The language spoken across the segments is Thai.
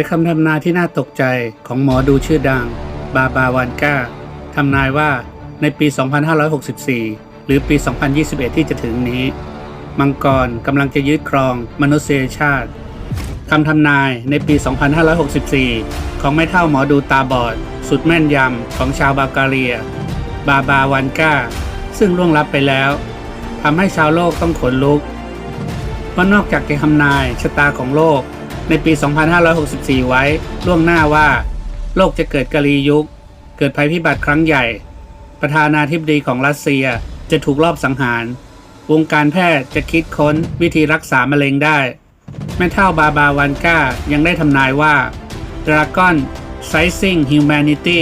ยคำทำนายที่น่าตกใจของหมอดูชื่อดัง บาบาวันก้าทำนายว่าในปี 2564 หรือปี 2021 ที่จะถึงนี้ มังกรกำลังจะยึดครองมนุษยชาติคำทำนายในปี 2564 ของไม่เท่าหมอดูตาบอด สุดแม่นยำของชาวบาการีย บาบาวันก้าซึ่งล่วงลับไปแล้วทำให้ชาวโลกต้องขนลุกเพราะนอกจากจะทำนายชะตาของโลก ในปี 2564 ไว้ล่วงหน้าว่า โลกจะเกิดกาลียุค เกิดภัยพิบัติครั้งใหญ่ ประธานาธิบดีของรัสเซียจะถูกลอบสังหาร วงการแพทย์จะคิดค้นวิธีรักษามะเร็งได้ แม่เท่าบาบาวันก้ายังได้ทำนายว่า Dragon Sizing Humanity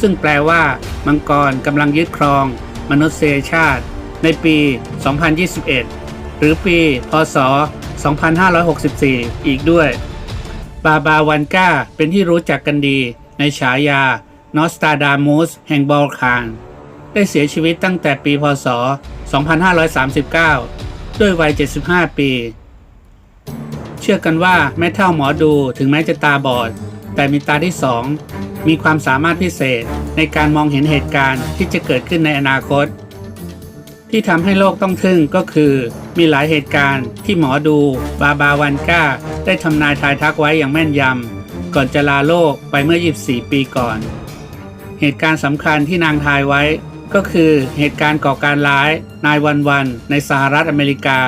ซึ่งแปลว่า มังกรกำลังยึดครอง มนุษยชาติ ในปี 2021 หรือปี พศ 2564 อีกด้วย บาบาวันก้าเป็นที่รู้จักกันดีในฉายานอสตาดามูสแห่งบอลคาน ได้เสียชีวิตตั้งแต่ปีพศ 2539 ด้วยวัย 75 ปี เชื่อกันว่าแม่เท่าหมอดูถึงแม้จะตาบอด แต่มีตาที่สองมีความสามารถพิเศษในการมองเห็นเหตุการณ์ที่จะเกิดขึ้นในอนาคต ที่ทำให้โลกต้องทึ่งก็คือ มีหลายเหตุการณ์ที่หมอดูบาบาวันก้า ได้ทำนายทายทักไว้อย่างแม่นยำก่อนจะลาโลกไปเมื่อ 24 ปีก่อน เหตุการณ์สำคัญที่นางทายไว้ ก็คือเหตุการณ์ก่อการร้ายนายวันวัน ในสหรัฐอเมริกา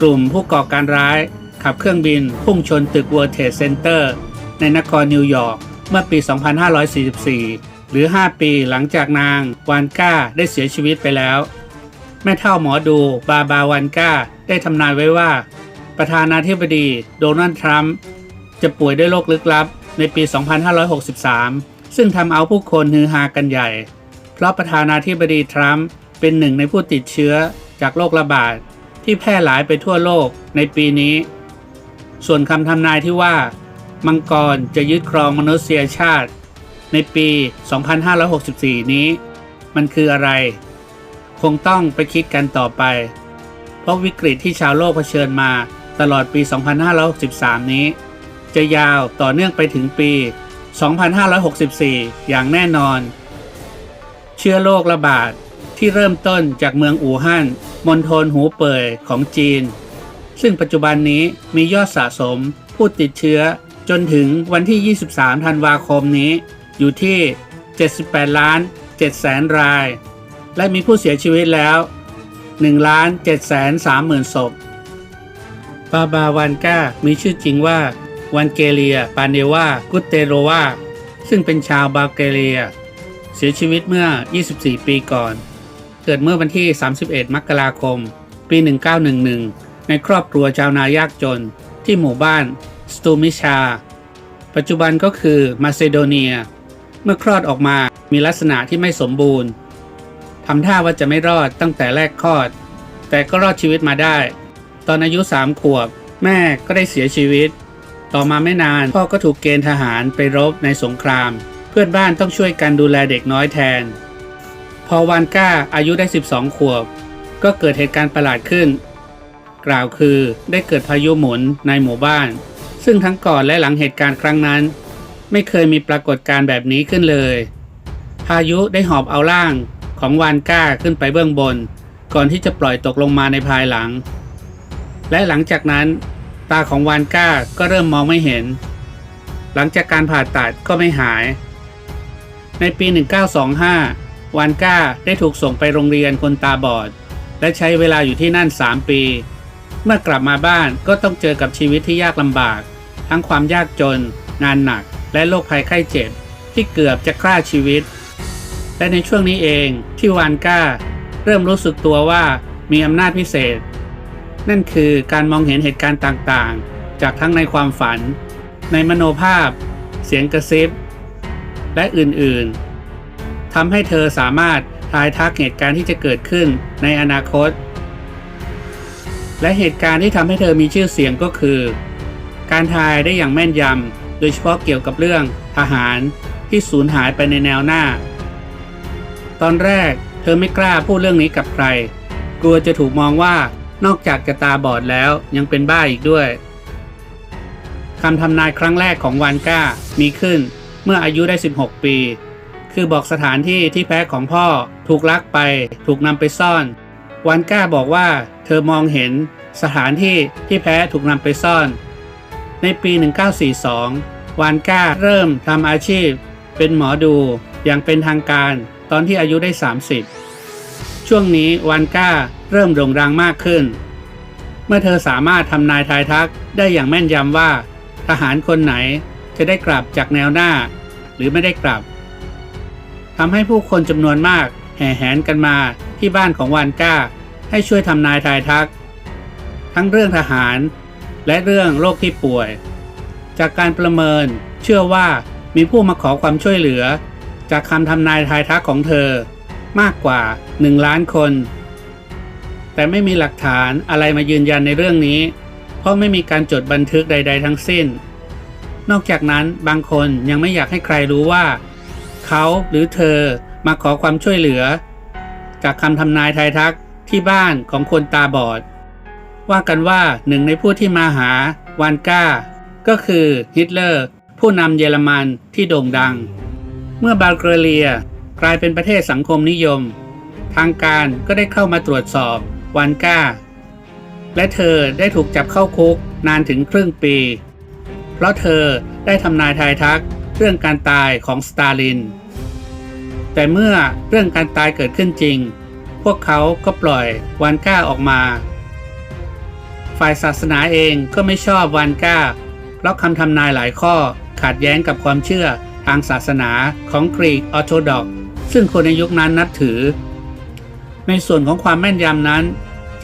กลุ่มผู้ก่อการร้าย ขับเครื่องบินพุ่งชนตึก World Trade Center ในนครนิวยอร์กเมื่อปี 2544 หรือ 5 ปีหลังจากนางวานก้าได้เสียชีวิตไปแล้ว แม่เท่าหมอดูบาบาวันก้าได้ทำนายไว้ว่า ประธานาธิบดีโดนัลด์ทรัมป์จะป่วยด้วยโรคลึกลับในปี 2563 ซึ่งทำเอาผู้คนฮือฮากันใหญ่ เพราะประธานาธิบดีทรัมป์เป็นหนึ่งในผู้ติดเชื้อจากโรคระบาดที่แพร่หลายไปทั่วโลกในปีนี้ ส่วนคำทำนายที่ว่า มังกรจะยึดครองมนุษยชาติ ในปี 2564 นี้ มันคืออะไร คงต้องไปคิดกันต่อไป เพราะวิกฤตที่ชาวโลกเผชิญมาตลอดปี 2563 นี้ จะยาวต่อเนื่องไปถึงปี 2564 อย่างแน่นอน เชื้อโรคระบาดที่เริ่มต้นจากเมืองอู่ฮั่นมณฑลหูเป่ยของจีน ซึ่งปัจจุบันนี้มียอดสะสมผู้ติดเชื้อจนถึงวันที่ 23 ธันวาคมนี้ อยู่ที่ 78 ล้าน7แสนราย และมีผู้เสียชีวิตแล้ว 1 ล้าน7แสน3หมื่นศพ บาบาวันก้ามีชื่อจริงว่าวันเกเลีย ปานเดวา กุตเตโรวา ซึ่งเป็นชาวบาเกเลีย เสียชีวิตเมื่อ 24 ปีก่อน เกิดเมื่อวันที่ 31 มกราคม ปี 1911 ในครอบครัวชาวนายากจนที่หมู่บ้านสตูมิชา ปัจจุบันก็คือมาซิโดเนีย เมื่อคลอดออกมามีลักษณะที่ไม่สมบูรณ์ ทำท่าว่าจะไม่รอดตั้งแต่แรกคลอด แต่ก็รอดชีวิตมาได้ ตอนอายุสามขวบ แม่ก็ได้เสียชีวิต ต่อมาไม่นานพ่อก็ถูกเกณฑ์ทหารไปรบในสงคราม เพื่อนบ้านต้องช่วยกันดูแลเด็กน้อยแทน พอวานก้าอายุได้ 12 ขวบ ก็เกิดเหตุการณ์ประหลาดขึ้น กล่าวคือได้เกิดพายุหมุนในหมู่บ้าน ซึ่งทั้งก่อนและหลังเหตุการณ์ครั้งนั้น ไม่เคยมีปรากฏการณ์แบบนี้ขึ้นเลย พายุได้หอบเอาร่าง ของวานก้าขึ้นไปเบื้องบน ก่อนที่จะปล่อยตกลงมาในภายหลัง และหลังจากนั้นตาของวานก้าก็เริ่มมองไม่เห็น หลังจากการผ่าตัดก็ไม่หาย ในปี 1925 วานก้าได้ถูกส่งไปโรงเรียนคนตาบอด และใช้เวลาอยู่ที่นั่น 3 ปี เมื่อกลับมาบ้านก็ต้องเจอกับชีวิตที่ยากลำบาก ทั้งความยากจน งานหนัก และโรคภัยไข้เจ็บ ที่เกือบจะฆ่าชีวิต และในช่วงนี้เองที่วานก้า เริ่มรู้สึกตัวว่ามีอำนาจพิเศษ นั่นคือการมองเห็นเหตุการณ์ต่างๆ จากทั้งในความฝัน ในมโนภาพ เสียงกระซิบ และอื่นๆทำให้เธอสามารถทายทักเหตุการณ์ที่จะเกิดขึ้นในอนาคต และเหตุการณ์ที่ทำให้เธอมีชื่อเสียงก็คือ การทายได้อย่างแม่นยำโดยเฉพาะเกี่ยวกับเรื่องทหารที่สูญหายไปในแนวหน้า ตอนแรกเธอไม่กล้าพูดเรื่องนี้กับใคร กลัวจะถูกมองว่านอกจากจะตาบอดแล้วยังเป็นบ้าอีกด้วยคำทำนายครั้งแรกของวานก้ามีขึ้นเมื่ออายุได้ 16 ปี คือบอกสถานที่ที่แพ้ของพ่อถูกลักไป ถูกนำไปซ่อนวานก้าบอกว่าเธอมองเห็นสถานที่ที่แพ้ถูกนำไปซ่อน ในปี 1942 วานก้าเริ่มทำอาชีพ เป็นหมอดูอย่างเป็นทางการ ตอนที่อายุได้ 30 ช่วงนี้วานก้าเริ่มโด่งดังมากขึ้น เมื่อเธอสามารถทำนายทายทักได้อย่างแม่นยำว่า ทหารคนไหนจะได้กลับจากแนวหน้า หรือไม่ได้กลับทำให้ผู้คนจำนวนมากแห่แหนกันมาที่บ้านของวานก้า ให้ช่วยทำนายทายทัก ทั้งเรื่องทหาร และเรื่องโรคที่ป่วย จากการประเมินเชื่อว่ามีผู้มาขอความช่วยเหลือ จากคำทำนายทายทักของเธอมากกว่า 1 ล้านคน แต่ไม่มีหลักฐานอะไรมายืนยันในเรื่องนี้ เพราะไม่มีการจดบันทึกใด ๆ ทั้งสิ้น นอกจากนั้นบางคนยังไม่อยากให้ใครรู้ว่า เขาหรือเธอมาขอความช่วยเหลือ จากคำทำนายทายทักที่บ้านของคนตาบอด ว่ากันว่าหนึ่งในผู้ที่มาหาวานก้า ก็คือฮิตเลอร์ ผู้นำเยอรมันที่โด่งดัง เมื่อบัลแกเรียกลายเป็นประเทศสังคมนิยม ทางการก็ได้เข้ามาตรวจสอบวานก้า และเธอได้ถูกจับเข้าคุกนานถึงครึ่งปี เพราะเธอได้ทำนายทายทักเรื่องการตายของสตาลิน แต่เมื่อเรื่องการตายเกิดขึ้นจริง พวกเขาก็ปล่อยวานก้าออกมา ฝ่ายศาสนาเองก็ไม่ชอบวานก้าเพราะคำทำนายหลายข้อขัดแย้งกับความเชื่อ ทางศาสนาของกรีกออร์โธดอก ซึ่งคนในยุคนั้นนับถือ ในส่วนของความแม่นยำนั้น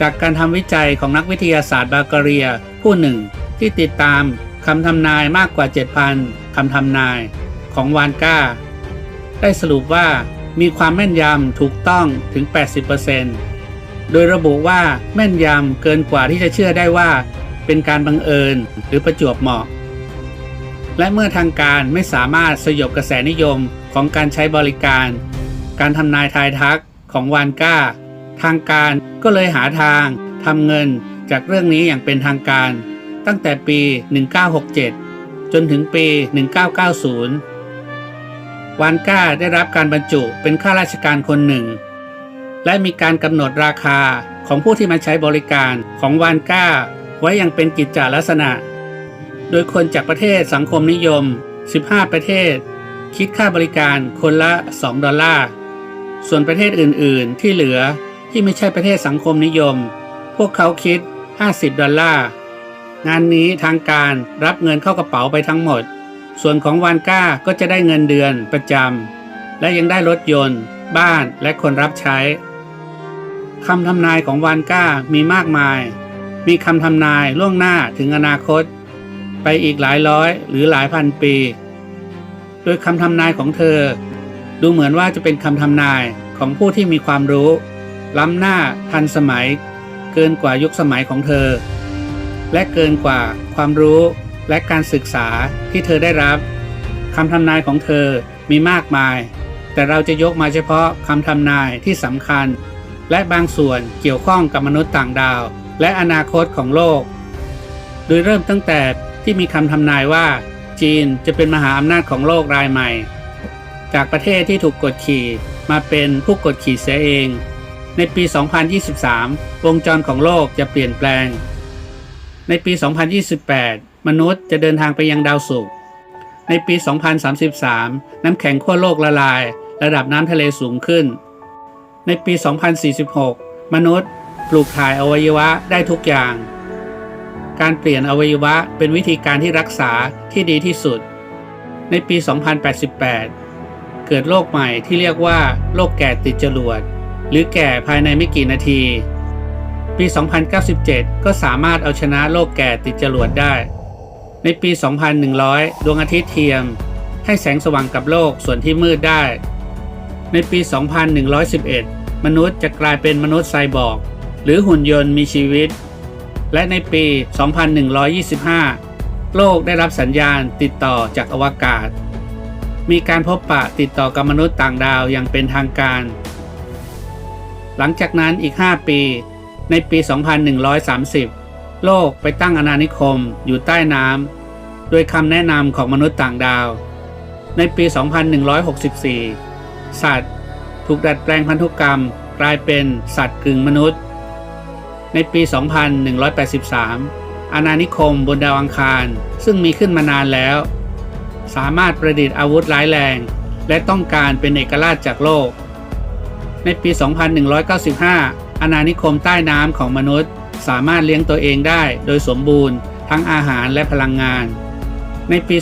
จากการทำวิจัยของนักวิทยาศาสตร์บาลกเรีย ผู้หนึ่งที่ติดตามคำทำนายมากกว่า 7,000 คำทำนายของวานก้า ได้สรุปว่ามีความแม่นยำถูกต้องถึง 80%โดยระบุว่าแม่นยำเกินกว่าที่จะเชื่อได้ว่า เป็นการบังเอิญหรือประจวบเหมาะ และเมื่อทางการไม่สามารถสยบกระแสนิยมของการใช้บริการ การทำนายทายทักของวานก้า ทางการก็เลยหาทางทำเงินจากเรื่องนี้อย่างเป็นทางการ ตั้งแต่ปี 1967 จนถึงปี 1990 วานก้าได้รับการบรรจุเป็นข้าราชการคนหนึ่ง และมีการกำหนดราคาของผู้ที่มาใช้บริการของวานก้า ไว้อย่างเป็นกิจจลักษณะ โดยคนจากประเทศสังคมนิยม 15 ประเทศ คิดค่าบริการคนละ 2 ดอลลาร์ ส่วนประเทศอื่น ๆ ที่เหลือที่ไม่ใช่ประเทศสังคมนิยม พวกเขาคิด 50 ดอลลาร์ งานนี้ทางการรับเงินเข้ากระเป๋าไปทั้งหมด ส่วนของวานก้าก็จะได้เงินเดือนประจำ และยังได้รถยนต์ บ้านและคนรับใช้คำทำนายของวานก้ามีมากมาย มีคำทำนายล่วงหน้าถึงอนาคต ไปอีกหลายร้อยหรือหลายพันปี โดยคำทำนายของเธอ ดูเหมือนว่าจะเป็นคำทำนายของผู้ที่มีความรู้ ล้ำหน้าทันสมัย เกินกว่ายุคสมัยของเธอ และเกินกว่าความรู้และการศึกษาที่เธอได้รับคำทำนายของเธอมีมากมาย แต่เราจะยกมาเฉพาะคำทำนายที่สำคัญ และบางส่วนเกี่ยวข้องกับมนุษย์ต่างดาว และอนาคตของโลก โดยเริ่มตั้งแต่ ที่มีคำทำนายว่าจีนจะเป็นมหาอำนาจของโลกรายใหม่ จากประเทศที่ถูกกดขี่มาเป็นผู้กดขี่เสียเอง ในปี 2023 วงจรของโลกจะเปลี่ยนแปลง ในปี 2028 มนุษย์จะเดินทางไปยังดาวศุกร์ในปี 2033 น้ำแข็งขั้วโลกละลาย ระดับน้ำทะเลสูงขึ้น ในปี 2046 มนุษย์ปลูกถ่ายอวัยวะได้ทุกอย่าง การเปลี่ยนอวัยวะเป็นวิธีการที่รักษาที่ดีที่สุด ในปี 2088 เกิดโรคใหม่ที่เรียกว่าโรคแก่ติดจรวด หรือแก่ภายในไม่กี่นาที ปี 2097 ก็สามารถเอาชนะโรคแก่ติดจรวดได้ ในปี 2100 ดวงอาทิตย์เทียม ให้แสงสว่างกับโลกส่วนที่มืดได้ ในปี 2111 มนุษย์จะกลายเป็นมนุษย์ไซบอร์กหรือหุ่นยนต์มีชีวิต และในปี 2125 โลกได้รับสัญญาณติดต่อจากอวกาศ มีการพบปะติดต่อกับมนุษย์ต่างดาวอย่างเป็นทางการ หลังจากนั้นอีก 5 ปี ในปี 2130 โลกไปตั้งอาณานิคมอยู่ใต้น้ำโดยคำแนะนำของมนุษย์ต่างดาว ในปี 2164 สัตว์ ถูกดัดแปลงพันธุกรรมกลายเป็นสัตว์กึ่งมนุษย์ ในปี 2183 อาณานิคมบนดาวอังคาร ซึ่งมีขึ้นมานานแล้ว สามารถประดิษฐ์อาวุธร้ายแรง และต้องการเป็นเอกราชจากโลก ในปี 2195 อาณานิคมใต้น้ำของมนุษย์ สามารถเลี้ยงตัวเองได้โดยสมบูรณ์ ทั้งอาหารและพลังงาน ในปี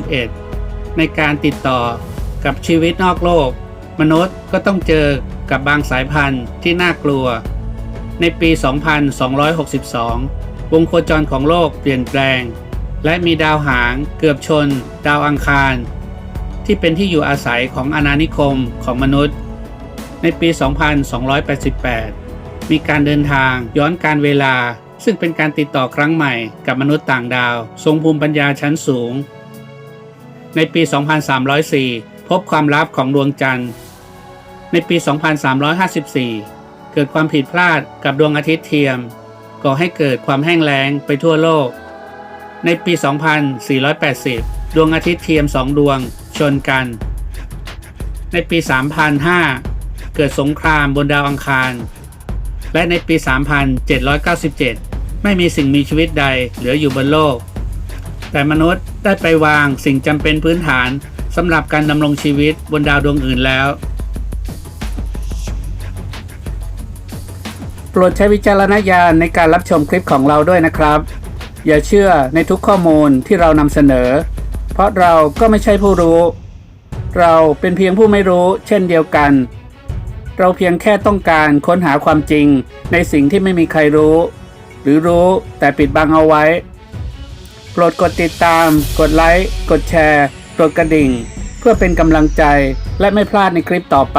2221 ในการติดต่อกับชีวิตนอกโลก มนุษย์ก็ต้องเจอกับบางสายพันธุ์ที่น่ากลัว ในปี 2262 วงโคจรของโลกเปลี่ยนแปลง และมีดาวหางเกือบชน ดาวอังคาร ที่เป็นที่อยู่อาศัยของอาณานิคมของมนุษย์ ในปี 2288 มีการเดินทางย้อนการเวลา ซึ่งเป็นการติดต่อครั้งใหม่กับมนุษย์ต่างดาว ทรงภูมิปัญญาชั้นสูง ในปี 2304 พบความลับของดวงจันทร์ ในปี 2354 เกิดความผิดพลาดกับดวงอาทิตย์เทียม ก่อให้เกิดความแห้งแล้งไปทั่วโลก ในปี 2480 ดวงอาทิตย์เทียมสองดวงชนกัน ในปี 3005 เกิดสงครามบนดาวอังคาร และในปี 3797 ไม่มีสิ่งมีชีวิตใดเหลืออยู่บนโลก แต่มนุษย์ได้ไปวางสิ่งจำเป็นพื้นฐานสำหรับการดำรงชีวิตบนดาวดวงอื่นแล้ว โปรดใช้วิจารณญาณในการรับชมคลิปของเราด้วยนะครับ อย่าเชื่อในทุกข้อมูลที่เรานำเสนอ เพราะเราก็ไม่ใช่ผู้รู้ เราเป็นเพียงผู้ไม่รู้ เช่นเดียวกัน เราเพียงแค่ต้องการค้นหาความจริง ในสิ่งที่ไม่มีใครรู้ หรือรู้แต่ปิดบังเอาไว้ โปรดกดติดตาม กดไลค์ กดแชร์ กดกระดิ่ง เพื่อเป็นกำลังใจและไม่พลาดในคลิปต่อไป